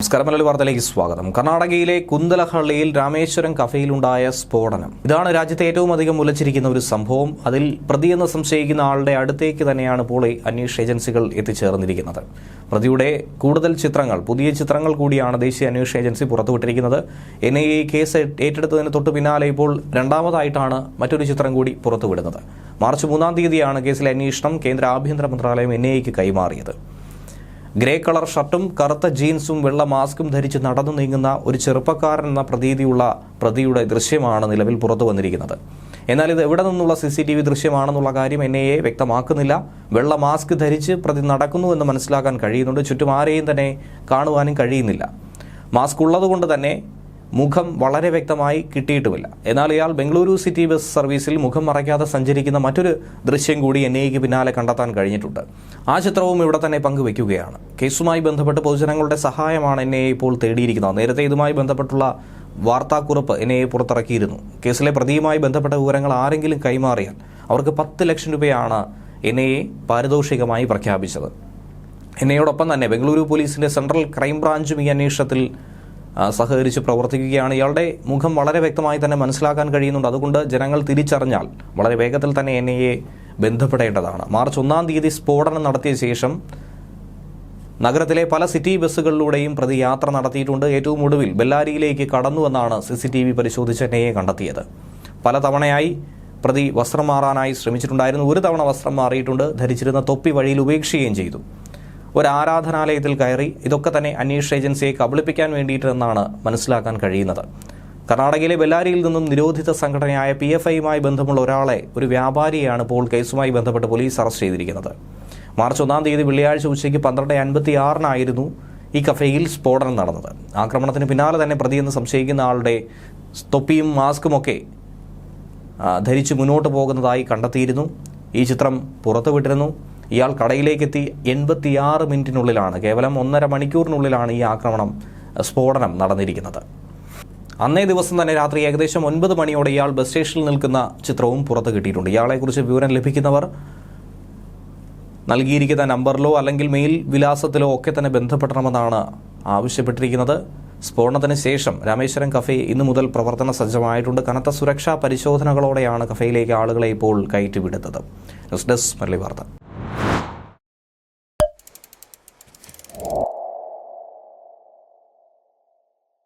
നമസ്കാരം. മലയാളി വാർത്തയിലേക്ക് സ്വാഗതം. കർണാടകയിലെ കുന്തലഹള്ളിയിൽ രാമേശ്വരം കഫയിലുണ്ടായ സ്ഫോടനം. ഇതാണ് രാജ്യത്തെ ഏറ്റവും അധികം മുലച്ചിരിക്കുന്ന ഒരു സംഭവം. അതിൽ പ്രതിയെന്ന് സംശയിക്കുന്ന ആളുടെ അടുത്തേക്ക് തന്നെയാണ് ഇപ്പോൾ അന്വേഷണ ഏജൻസികൾ എത്തിച്ചേർന്നിരിക്കുന്നത്. പ്രതിയുടെ കൂടുതൽ ചിത്രങ്ങൾ പുതിയ ചിത്രങ്ങൾ കൂടിയാണ് ദേശീയ അന്വേഷണ ഏജൻസി പുറത്തുവിട്ടിരിക്കുന്നത്. എൻ ഐ എ കേസ് ഏറ്റെടുത്തതിന് തൊട്ട് പിന്നാലെ ഇപ്പോൾ രണ്ടാമതായിട്ടാണ് മറ്റൊരു ചിത്രം കൂടി പുറത്തുവിടുന്നത്. മാർച്ച് മൂന്നാം തീയതിയാണ് കേസിലെ അന്വേഷണം കേന്ദ്ര ആഭ്യന്തര മന്ത്രാലയം എൻ ഐ എക്ക് കൈമാറിയത്. ഗ്രേ കളർ ഷർട്ടും കറുത്ത ജീൻസും വെള്ള മാസ്കും ധരിച്ച് നടന്നു നീങ്ങുന്ന ഒരു ചെറുപ്പക്കാരൻ എന്ന പ്രതീതിയുള്ള പ്രതിയുടെ ദൃശ്യമാണ് നിലവിൽ പുറത്തു വന്നിരിക്കുന്നത്. എന്നാൽ ഇത് എവിടെ നിന്നുള്ള സി സി ടി വി ദൃശ്യമാണെന്നുള്ള കാര്യം എൻ എ വ്യക്തമാക്കുന്നില്ല. വെള്ള മാസ്ക് ധരിച്ച് പ്രതി നടക്കുന്നു എന്ന് മനസ്സിലാക്കാൻ കഴിയുന്നുണ്ട്. ചുറ്റും ആരെയും തന്നെ കാണുവാനും കഴിയുന്നില്ല. മാസ്ക് ഉള്ളതുകൊണ്ട് തന്നെ മുഖം വളരെ വ്യക്തമായി കിട്ടിയിട്ടുമില്ല. എന്നാൽ ഇയാൾ ബംഗളൂരു സിറ്റി ബസ് സർവീസിൽ മുഖം മറയ്ക്കാതെ സഞ്ചരിക്കുന്ന മറ്റൊരു ദൃശ്യം കൂടി എൻ ഐക്ക് പിന്നാലെ കണ്ടെത്താൻ കഴിഞ്ഞിട്ടുണ്ട്. ആ ചിത്രവും ഇവിടെ തന്നെ പങ്കുവയ്ക്കുകയാണ് കേസുമായി ബന്ധപ്പെട്ട് പൊതുജനങ്ങളുടെ സഹായമാണ് എൻ ഇപ്പോൾ തേടിയിരിക്കുന്നത്. നേരത്തെ ഇതുമായി ബന്ധപ്പെട്ടുള്ള വാർത്താക്കുറിപ്പ് എൻ ഐ പുറത്തിറക്കിയിരുന്നു. കേസിലെ പ്രതിയുമായി ബന്ധപ്പെട്ട വിവരങ്ങൾ ആരെങ്കിലും കൈമാറിയാൽ അവർക്ക് പത്ത് ലക്ഷം രൂപയാണ് എൻ ഐ പാരിതോഷികമായി പ്രഖ്യാപിച്ചത്. എൻ ഐയോടൊപ്പം തന്നെ ബംഗളൂരു പോലീസിന്റെ സെൻട്രൽ ക്രൈംബ്രാഞ്ചും ഈ അന്വേഷണത്തിൽ സഹകരിച്ച് പ്രവർത്തിക്കുകയാണ്. ഇയാളുടെ മുഖം വളരെ വ്യക്തമായി തന്നെ മനസ്സിലാക്കാൻ കഴിയുന്നുണ്ട്. അതുകൊണ്ട് ജനങ്ങൾ തിരിച്ചറിഞ്ഞാൽ വളരെ വേഗത്തിൽ തന്നെ എൻ ഐ എ ബന്ധപ്പെടേണ്ടതാണ്. മാർച്ച് ഒന്നാം തീയതി സ്ഫോടനം നടത്തിയ ശേഷം നഗരത്തിലെ പല സിറ്റി ബസ്സുകളിലൂടെയും പ്രതി യാത്ര നടത്തിയിട്ടുണ്ട്. ഏറ്റവും ഒടുവിൽ ബെല്ലാരിയിലേക്ക് കടന്നുവെന്നാണ് സി സി ടി വി പരിശോധിച്ച് എൻ ഐ എ കണ്ടെത്തിയത്. പലതവണയായി പ്രതി വസ്ത്രം മാറാനായി ശ്രമിച്ചിട്ടുണ്ടായിരുന്നു. ഒരു തവണ വസ്ത്രം മാറിയിട്ടുണ്ട്. ധരിച്ചിരുന്ന തൊപ്പി വഴിയിൽ ഉപേക്ഷിക്കുകയും ചെയ്തു. ഒരു ആരാധനാലയത്തിൽ കയറി ഇതൊക്കെ തന്നെ അന്വേഷണ ഏജൻസിയെ കബളിപ്പിക്കാൻ വേണ്ടിയിട്ടെന്നാണ് മനസ്സിലാക്കാൻ കഴിയുന്നത്. കർണാടകയിലെ ബെല്ലാരിയിൽ നിന്നും നിരോധിത സംഘടനയായ പി എഫ് ഐയുമായി ബന്ധമുള്ള ഒരാളെ ഒരു വ്യാപാരിയാണ് ഇപ്പോൾ കേസുമായി ബന്ധപ്പെട്ട് പോലീസ് അറസ്റ്റ് ചെയ്തിരിക്കുന്നത്. മാർച്ച് ഒന്നാം തീയതി വെള്ളിയാഴ്ച ഉച്ചയ്ക്ക് പന്ത്രണ്ട് അൻപത്തി ആറിനായിരുന്നു ഈ കഫേയിൽ സ്ഫോടനം നടന്നത്. ആക്രമണത്തിന് പിന്നാലെ തന്നെ പ്രതിയെന്ന് സംശയിക്കുന്ന ആളുടെ തൊപ്പിയും മാസ്കും ഒക്കെ ധരിച്ച് മുന്നോട്ട് പോകുന്നതായി കണ്ടെത്തിയിരുന്നു. ഈ ചിത്രം പുറത്തുവിട്ടിരുന്നു. ഇയാൾ കടയിലേക്ക് എത്തി എൺപത്തിയാറ് മിനിറ്റിനുള്ളിലാണ് കേവലം ഒന്നര മണിക്കൂറിനുള്ളിലാണ് ഈ ആക്രമണം സ്ഫോടനം നടന്നിരിക്കുന്നത്. അന്നേ ദിവസം തന്നെ രാത്രി ഏകദേശം ഒൻപത് മണിയോടെ ഇയാൾ ബസ് സ്റ്റേഷനിൽ നിൽക്കുന്ന ചിത്രവും പുറത്ത് കിട്ടിയിട്ടുണ്ട്. ഇയാളെക്കുറിച്ച് വിവരം ലഭിക്കുന്നവർ നൽകിയിരിക്കുന്ന നമ്പറിലോ അല്ലെങ്കിൽ മെയിൽ വിലാസത്തിലോ ഒക്കെ തന്നെ ബന്ധപ്പെടണമെന്നാണ് ആവശ്യപ്പെട്ടിരിക്കുന്നത്. സ്ഫോടനത്തിന് ശേഷം രാമേശ്വരം കഫേ ഇന്നു മുതൽ പ്രവർത്തന സജ്ജമായിട്ടുണ്ട്. കനത്ത സുരക്ഷാ പരിശോധനകളോടെയാണ് കഫേയിലേക്ക് ആളുകളെ ഇപ്പോൾ കയറ്റിവിടുന്നത്. ന്യൂസ് ഡെസ്ക് മുരളി വാർത്ത. Oh.